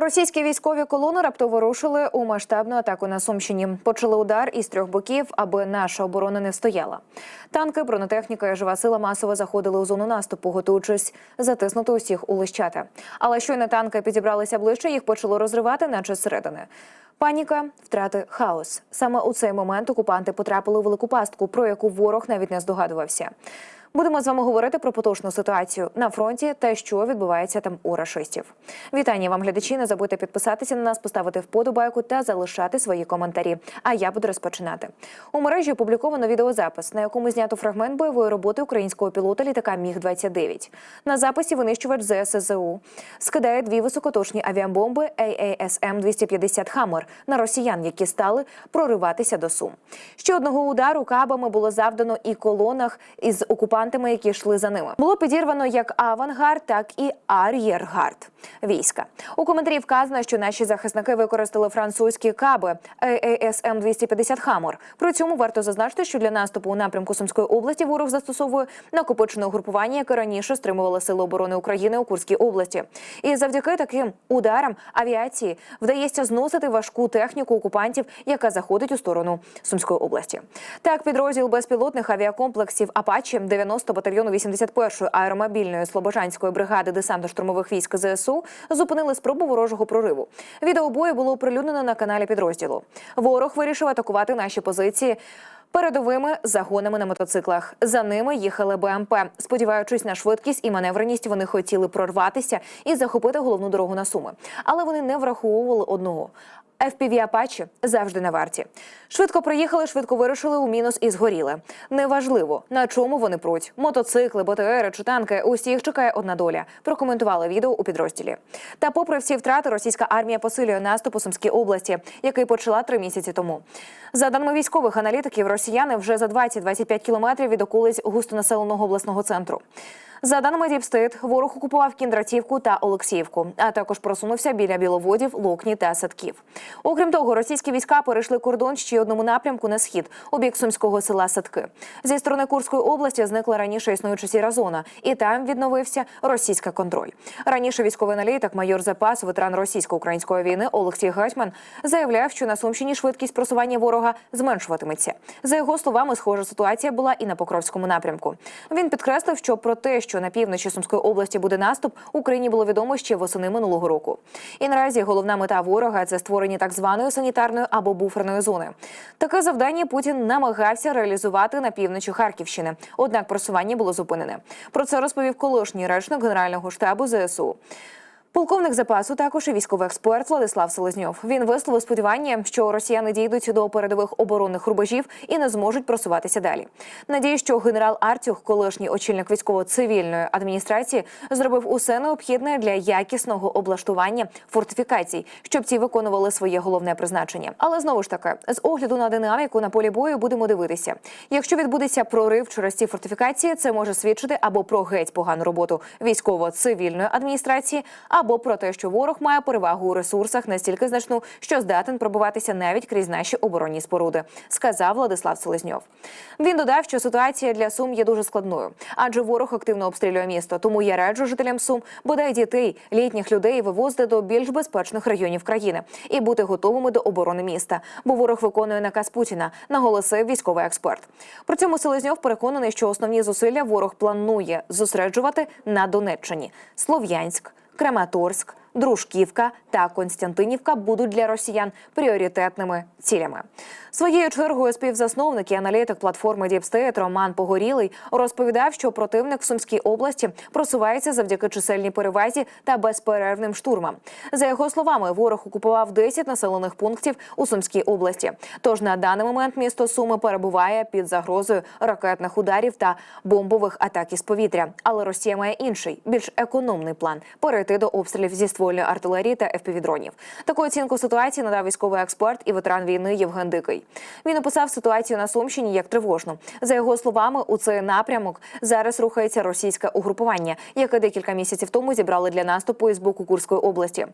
Російські військові колони раптово рушили у масштабну атаку на Сумщині. Почали удар із трьох боків, аби наша оборона не встояла. Танки, бронетехніка і жива сила масово заходили у зону наступу, готуючись затиснути усіх у лищата. Але щойно танки підібралися ближче, їх почало розривати, наче зсередини. Паніка, втрати, хаос. Саме у цей момент окупанти потрапили у велику пастку, про яку ворог навіть не здогадувався. Будемо з вами говорити про поточну ситуацію на фронті та що відбувається там у рашистів. Вітання вам, глядачі. Не забудьте підписатися на нас, поставити вподобайку та залишати свої коментарі. А я буду розпочинати. У мережі опубліковано відеозапис, на якому знято фрагмент бойової роботи українського пілота літака Міг 29 На записі винищувач ЗСЗУ скидає дві високоточні авіабомби AASM 250 Хаммер на росіян, які стали прориватися до Сум. Ще одного удару кабами було завдано і колонах із окупантами, які йшли за ними. Було підірвано як авангард, так і ар'єргард війська. У коментарі вказано, що наші захисники використали французькі каби AASM 250 Хаммер. При цьому варто зазначити, що для наступу у напрямку Сумської області ворог застосовує накопичене угрупування, яке раніше стримувало сили оборони України у Курській області. І завдяки таким ударам авіації вдається зносити важку техніку окупантів, яка заходить у сторону Сумської області. Так, підрозділ безпілотних авіакомплексів Апачі 90 батальйону 81-ї аеромобільної слобожанської бригади десантно-штурмових військ ЗСУ зупинили спробу ворожого прориву. Відео бою було оприлюднено на каналі підрозділу. Ворог вирішив атакувати наші позиції. Передовими загонами на мотоциклах за ними їхали БМП. Сподіваючись на швидкість і маневреність, вони хотіли прорватися і захопити головну дорогу на суми. Але вони не враховували одного. FPV Апачі завжди на варті. Швидко приїхали, швидко вирушили у мінус і згоріли. Неважливо, на чому вони пруть. Мотоцикли, БТРи чи танки. Усіх чекає одна доля. Прокоментували відео у підрозділі. Та, попри всі втрати, російська армія посилює наступ у Сумській області, який почала три місяці тому. За даними військових аналітиків, росіяни вже за 20-25 кілометрів від околиць густонаселеного обласного центру. За даними Діпстейт, ворог окупував Кіндратівку та Олексіївку, а також просунувся біля Біловодів, Локні та Садків. Окрім того, російські війська перейшли кордон ще одному напрямку на схід у бік сумського села Садки. Зі сторони Курської області зникла раніше існуюча сіра зона, і там відновився російський контроль. Раніше військовий аналітик, майор запасу, ветеран російсько-української війни Олексій Гетьман заявляв, що на Сумщині швидкість просування ворога зменшуватиметься. За його словами, схожа ситуація була і на Покровському напрямку. Він підкреслив, що про те, що на півночі Сумської області буде наступ, Україні було відомо ще восени минулого року. І наразі головна мета ворога це створення так званої санітарної або буферної зони. Таке завдання Путін намагався реалізувати на півночі Харківщини. Однак просування було зупинене. Про це розповів колишній речник Генерального штабу ЗСУ. Полковник запасу також і військовий експерт Владислав Селезньов. Він висловив сподівання, що росіяни дійдуть до передових оборонних рубежів і не зможуть просуватися далі. Надію, що генерал Артюх, колишній очільник військово-цивільної адміністрації, зробив усе необхідне для якісного облаштування фортифікацій, щоб ці виконували своє головне призначення. Але знову ж таки, з огляду на динаміку на полі бою будемо дивитися. Якщо відбудеться прорив через ці фортифікації, це може свідчити або про геть погану роботу військово-цивільної адміністрації або про те, що ворог має перевагу у ресурсах настільки значну, що здатен пробиватися навіть крізь наші оборонні споруди, сказав Владислав Селезньов. Він додав, що ситуація для Сум є дуже складною, адже ворог активно обстрілює місто. Тому я раджу жителям Сум, бодай дітей, літніх людей вивозити до більш безпечних районів країни і бути готовими до оборони міста, бо ворог виконує наказ Путіна, наголосив військовий експерт. При цьому Селезньов переконаний, що основні зусилля ворог планує зосереджувати на Донеччині, Слов'янськ. Краматорськ, Дружківка та Константинівка будуть для росіян пріоритетними цілями. Своєю чергою співзасновник і аналітик платформи Діпстейт Роман Погорілий розповідав, що противник в Сумській області просувається завдяки чисельній перевазі та безперервним штурмам. За його словами, ворог окупував 10 населених пунктів у Сумській області. Тож на даний момент місто Суми перебуває під загрозою ракетних ударів та бомбових атак із повітря. Але Росія має інший, більш економний план перейти до обстрілів зі ствольної артилерії та ФПВ-дронів. Таку оцінку ситуації надав військовий експерт і ветеран війни Євген Дикий. Він описав ситуацію на Сумщині як тривожну. За його словами, у цей напрямок зараз рухається російське угрупування, яке декілька місяців тому зібрали для наступу із боку Курської області.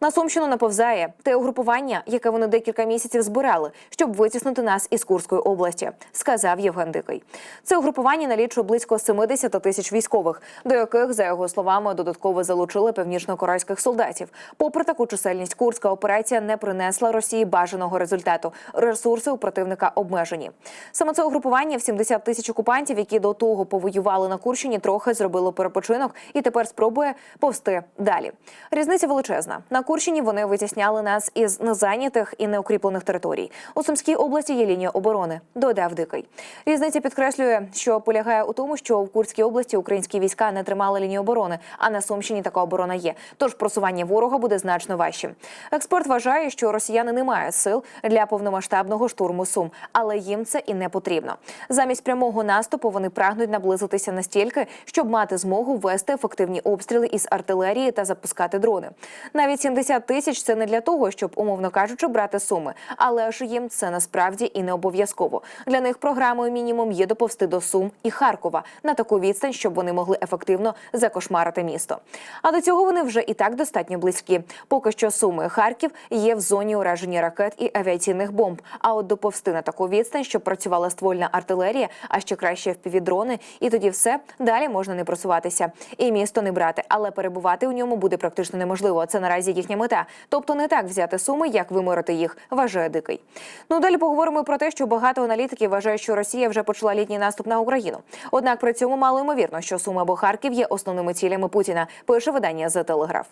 На Сумщину наповзає те угрупування, яке вони декілька місяців збирали, щоб витіснити нас із Курської області, сказав Євген Дикий. Це угрупування налічує близько 70 тисяч військових, до яких, за його словами, додатково залучили північно-корейських солдатів. Попри таку чисельність, курська операція не принесла Росії бажаного результату. Ресурси у противника обмежені. Саме це угрупування в 70 тисяч окупантів, які до того повоювали на Курщині, трохи зробило перепочинок і тепер спробує повсти далі. Різниця величезна. На Курщині вони витісняли нас із незайнятих і неукріплених територій. У Сумській області є лінія оборони. Додав дикий. Різниця підкреслює, що полягає у тому, що в Курській області українські війська не тримали лінію оборони, а на Сумщині така оборона є. Тож просування ворога буде значно важчим. Експерт вважає, що росіяни не мають сил для повномасштабного штурму Сум, але їм це і не потрібно. Замість прямого наступу вони прагнуть наблизитися настільки, щоб мати змогу вести ефективні обстріли із артилерії та запускати дрони. Навіть 70 тисяч це не для того, щоб, умовно кажучи, брати суми, але ж їм це насправді і не обов'язково. Для них програмою мінімум є доповсти до Сум і Харкова на таку відстань, щоб вони могли ефективно закошмарити місто. А до цього вони вже і так достатньо близькі. Поки що Суми Харків є в зоні ураження ракет і авіаційних бомб. А от доповсти на таку відстань, щоб працювала ствольна артилерія, а ще краще впівдрони, і тоді все далі можна не просуватися. І місто не брати, але перебувати у ньому буде практично неможливо. Це наразі їхня мета. Тобто не так взяти суми, як виморити їх, вважає дикий. Ну далі поговоримо про те, що багато аналітиків вважають, що Росія вже почала літній наступ на Україну. Однак при цьому мало ймовірно, що Суми або Харків є основними цілями Путіна. Пише видання The Telegraph.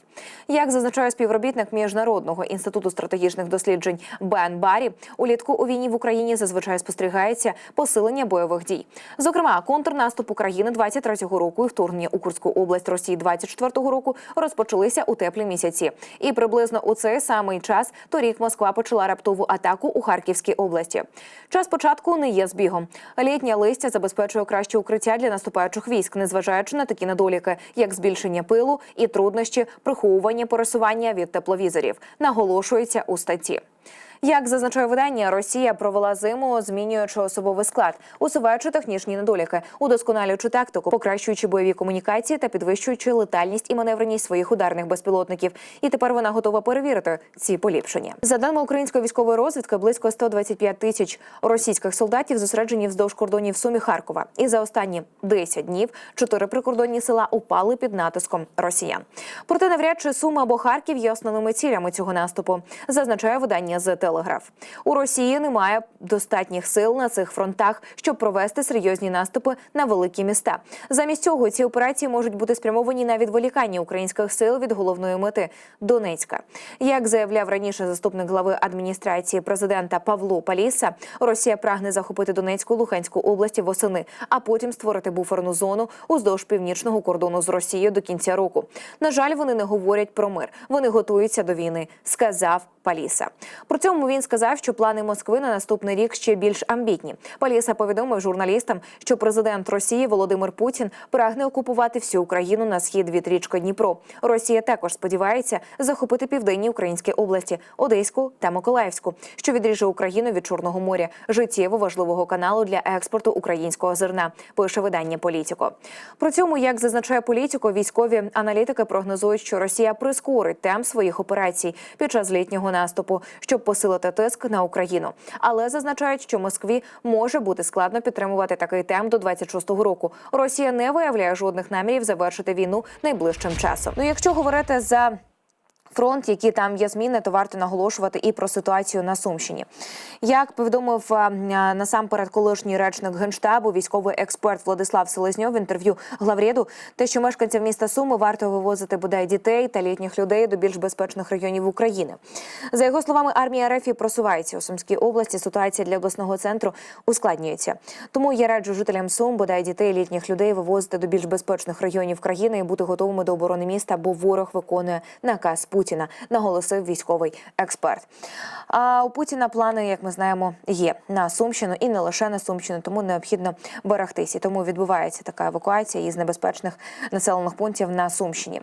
Як зазначає співробітник міжнародного інституту стратегічних досліджень Бен Барі, улітку у війні в Україні зазвичай спостерігається посилення бойових дій. Зокрема, контрнаступ України 23-го року і вторгнення у Курську область Росії 24-го року розпочалися у теплі місяці. І приблизно у цей самий час торік Москва почала раптову атаку у Харківській області. Час початку не є збігом. Літнє листя забезпечує краще укриття для наступаючих військ, незважаючи на такі недоліки, як збільшення пилу і труднощі приховування пересування від тепловізорів, наголошується у статті. Як зазначає видання, Росія провела зиму, змінюючи особовий склад, усуваючи технічні недоліки, удосконалюючи тактику, покращуючи бойові комунікації та підвищуючи летальність і маневреність своїх ударних безпілотників. І тепер вона готова перевірити ці поліпшення. За даними української військової розвідки, близько 125 тисяч російських солдатів зосереджені вздовж кордонів Сумі Харкова. І за останні 10 днів чотири прикордонні села упали під натиском росіян. Проте навряд чи Суми або Харків є основними цілями цього наступу, зазначає видання з Телеграф. У Росії немає достатніх сил на цих фронтах, щоб провести серйозні наступи на великі міста. Замість цього ці операції можуть бути спрямовані на відволікання українських сил від головної мети Донецька. Як заявляв раніше заступник глави адміністрації президента Павло Паліса, Росія прагне захопити Донецьку Луганську області восени, а потім створити буферну зону уздовж північного кордону з Росією до кінця року. На жаль, вони не говорять про мир. Вони готуються до війни, сказав Паліса. При цьому він сказав, що плани Москви на наступний рік ще більш амбітні. Паліса повідомив журналістам, що президент Росії Володимир Путін прагне окупувати всю Україну на схід від річки Дніпро. Росія також сподівається захопити південні українські області Одеську та Миколаївську, що відріже Україну від Чорного моря, життєво важливого каналу для експорту українського зерна. Пише видання Політіко. При цьому, як зазначає політико, військові аналітики прогнозують, що Росія прискорить темп своїх операцій під час літнього наступу, щоб посилити тиск на Україну. Але зазначають, що Москві може бути складно підтримувати такий темп до 26-го року. Росія не виявляє жодних намірів завершити війну найближчим часом. Ну, якщо говорити за фронт, які там є зміни, то варто наголошувати і про ситуацію на Сумщині. Як повідомив насамперед колишній речник генштабу, військовий експерт Владислав Селезньов в інтерв'ю главреду, те, що мешканців міста Суми варто вивозити бодай дітей та літніх людей до більш безпечних районів України. За його словами, армія РФ просувається у Сумській області. Ситуація для обласного центру ускладнюється. Тому я раджу жителям Сум, бодай дітей, літніх людей вивозити до більш безпечних районів країни і бути готовими до оборони міста, бо ворог виконує наказ Путіна, наголосив військовий експерт. А у Путіна плани, як ми знаємо, є на Сумщину і не лише на Сумщину, тому необхідно берегтись. І тому відбувається така евакуація із небезпечних населених пунктів на Сумщині.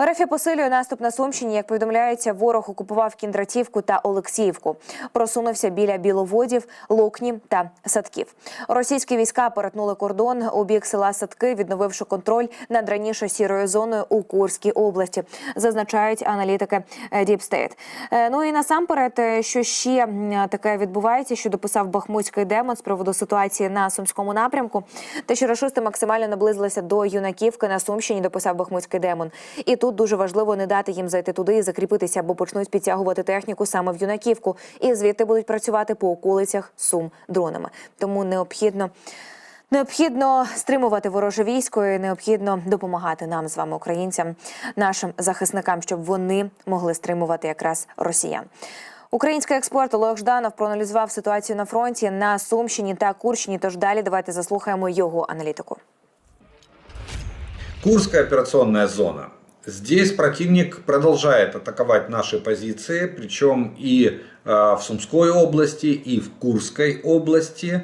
РФ посилює наступ на Сумщині. Як повідомляється, ворог окупував Кіндратівку та Олексіївку. Просунувся біля Біловодів, Локні та Садків. Російські війська перетнули кордон у бік села Садки, відновивши контроль над раніше сірою зоною у Курській області. Зазначають аналітики аналітики State. Е, Ну і насамперед, е, що ще таке відбувається, що дописав Бахмутський демон з приводу ситуації на сумському напрямку. Те, що рашисти максимально наблизилися до юнаківки на Сумщині, дописав Бахмутський демон. І тут дуже важливо не дати їм зайти туди і закріпитися, бо почнуть підтягувати техніку саме в юнаківку, і звідти будуть працювати по околицях Сум дронами. Тому необхідно. Необхідно стримувати вороже військо, і необхідно допомагати нам з вами, українцям, нашим захисникам, щоб вони могли стримувати якраз росіян. Український експерт Олег Жданов проаналізував ситуацію на фронті на Сумщині та Курщині. Тож далі давайте заслухаємо його аналітику. Курская операционная зона. Здесь противник продолжает атаковать наши позиции, причем и в Сумской области, и в Курской области.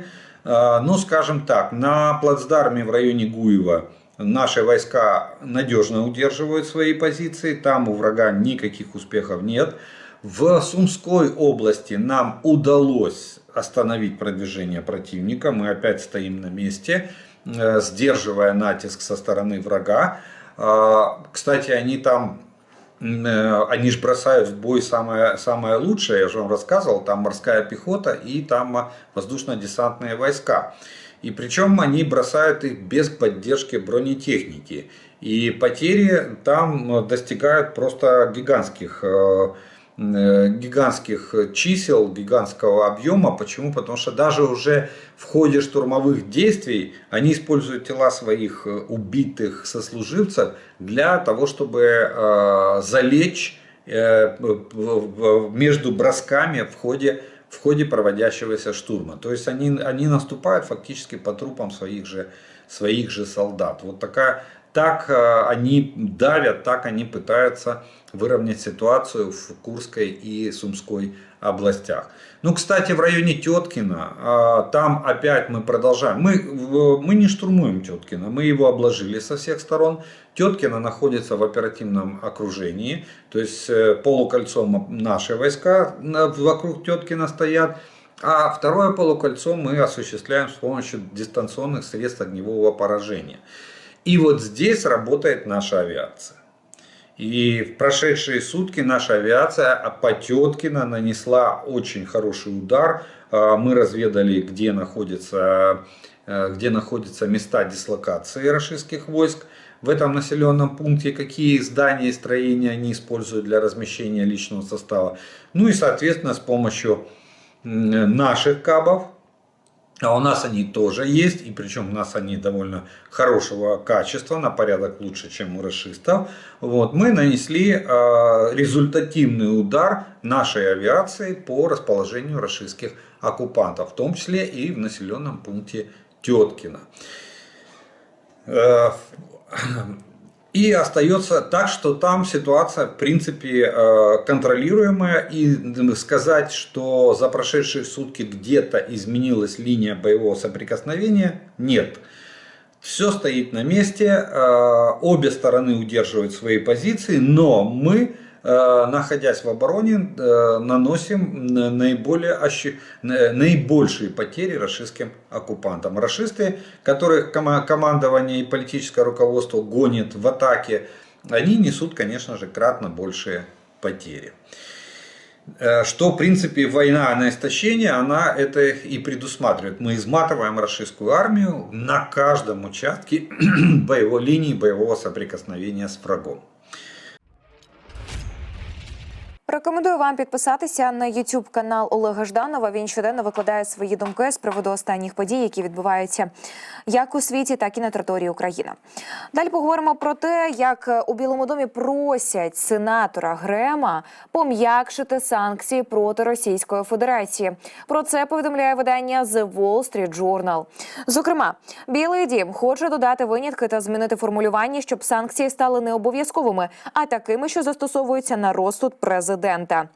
Э, ну, скажем так, на плацдарме в районе Гуева наши войска надежно удерживают свои позиции, там у врага никаких успехов нет. В Сумской области нам удалось остановить продвижение противника, мы опять стоим на месте, э, сдерживая натиск со стороны врага. А, Кстати, они там, они же бросают в бой самое, самое лучшее, я же вам рассказывал, там морская пехота и там воздушно-десантные войска. И причем они бросают их без поддержки бронетехники. И потери там э, достигают просто гигантских э, э, гигантских чисел, гигантского объема. Почему? Потому что даже уже в ходе штурмовых действий они используют тела своих э, убитых сослуживцев для того, чтобы э, залечь э, между бросками в ходе, в ходе проводящегося штурма. То есть они, они наступают фактически по трупам своих же, своих же солдат. Вот такая, так э, они давят, так они пытаются выровнять ситуацию в Курской и Сумской областях. Ну, кстати, в районе Теткина, там опять мы продолжаем. Мы, в- мы не штурмуем Теткина, мы его обложили со всех сторон. Теткино находится в оперативном окружении, то есть э, полукольцом наши войска вокруг Теткина стоят. А второе полукольцо мы осуществляем с помощью дистанционных средств огневого поражения. И вот здесь работает наша авиация. И в прошедшие сутки наша авиация по Теткино нанесла очень хороший удар. А, Мы разведали, где находятся, э, где находятся места дислокации российских войск в этом населенном пункте, какие здания и строения они используют для размещения личного состава. Ну и, соответственно, с помощью наших кабов, а у нас они тоже есть, и причем у нас они довольно хорошего качества, на порядок лучше, чем у расистов. Вот, мы нанесли э, результативный удар нашей авиации по расположению российских оккупантов, в том числе и в населенном пункте Теткино. Э, И остается так, что там ситуация, в принципе, э, контролируемая. И сказать, что за прошедшие сутки где-то изменилась линия боевого соприкосновения, нет. Все стоит на месте, э, обе стороны удерживают свои позиции, но мы, находясь в обороне, э, наносим наиболее, наибольшие потери российским оккупантам. Расисты, которых кома- командование и политическое руководство гонит в атаке, они несут, конечно же, кратно большие потери. Э, Что, в принципе, война на истощение, она это и предусматривает. Мы изматываем российскую армию на каждом участке боевой линии боевого соприкосновения с врагом. Рекомендую вам підписатися на YouTube канал Олега Жданова. Він щоденно викладає свої думки з приводу останніх подій, які відбуваються як у світі, так і на території України. Далі поговоримо про те, як у Білому домі просять сенатора Грема пом'якшити санкції проти Російської Федерації. Про це повідомляє видання The Wall Street Journal. Зокрема, Білий Дім хоче додати винятки та змінити формулювання, щоб санкції стали не обов'язковими, а такими, що застосовуються на розсуд президента президента.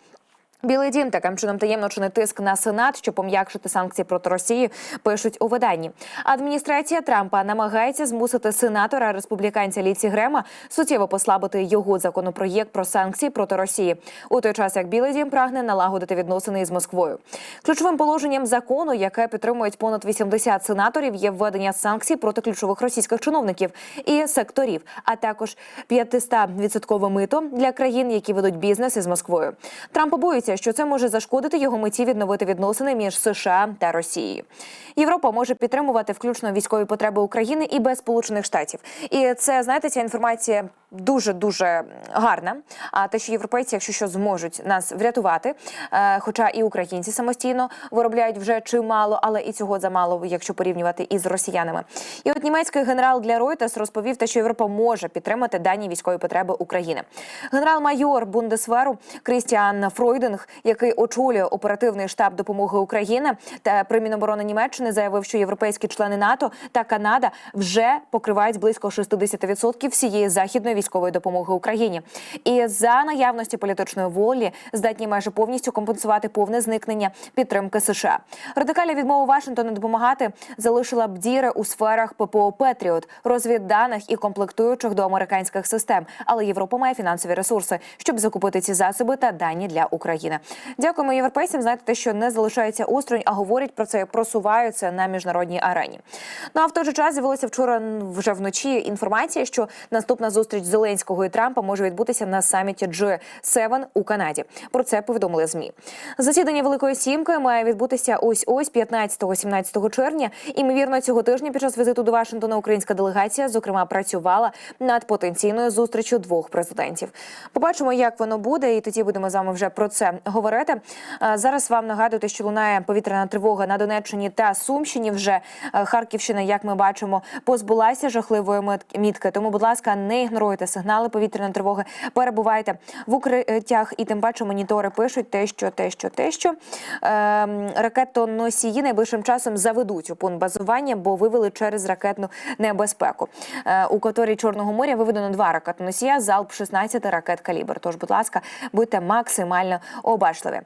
Білий дім таким чином таємно чинить тиск на сенат, щоб пом'якшити санкції проти Росії. Пишуть у виданні. Адміністрація Трампа намагається змусити сенатора республіканця Ліці Грема суттєво послабити його законопроєкт про санкції проти Росії. У той час як Білий дім прагне налагодити відносини із Москвою. Ключовим положенням закону, яке підтримують понад 80 сенаторів, є введення санкцій проти ключових російських чиновників і секторів, а також 500-відсоткове мито для країн, які ведуть бізнес із Москвою. Трамп побоюється, що це може зашкодити його меті відновити відносини між США та Росією. Європа може підтримувати включно військові потреби України і без Сполучених Штатів. І це знаєте, ця інформація дуже дуже гарна. А те, що європейці, якщо що зможуть нас врятувати, е, хоча і українці самостійно виробляють вже чимало, але і цього замало, якщо порівнювати із росіянами. І от німецький генерал для Reuters розповів те, що Європа може підтримати дані військові потреби України. Генерал-майор Бундесверу Крістіан Фройдинг, який очолює оперативний штаб допомоги України та при Міноборони Німеччини, заявив, що європейські члени НАТО та Канада вже покривають близько 60% всієї західної військової допомоги Україні. І за наявності політичної волі здатні майже повністю компенсувати повне зникнення підтримки США. Радикальна відмова Вашингтона допомагати залишила б діри у сферах ППО Петріот, розвідданих і комплектуючих до американських систем. Але Європа має фінансові ресурси, щоб закупити ці засоби та дані для України. Дякуємо європейцям. Знаєте, те, що не залишається осторонь, а говорять про це, просуваються на міжнародній арені. Ну а в той же час з'явилася вчора вже вночі інформація, що наступна зустріч Зеленського і Трампа може відбутися на саміті G7 у Канаді. Про це повідомили змі. Засідання Великої Сімки має відбутися ось ось 15-17 червня. Імовірно, цього тижня під час візиту до Вашингтона українська делегація, зокрема, працювала над потенційною зустрічю двох президентів. Побачимо, як воно буде, і тоді будемо з вами вже про це говорити. Зараз вам нагадую, що лунає повітряна тривога на Донеччині та Сумщині. Вже е, Харківщина, як ми бачимо, позбулася жахливої мітки. Тому, будь ласка, не ігноруйте сигнали повітряної тривоги. Перебувайте в укриттях, і тим паче монітори пишуть те, що те, що те, що ем, ракетоносії найближчим часом заведуть у пункт базування, бо вивели через ракетну небезпеку. Е, у которій Чорного моря виведено два ракетоносія, залп 16 ракет калібр. Тож, будь ласка, будьте максимально обачливі.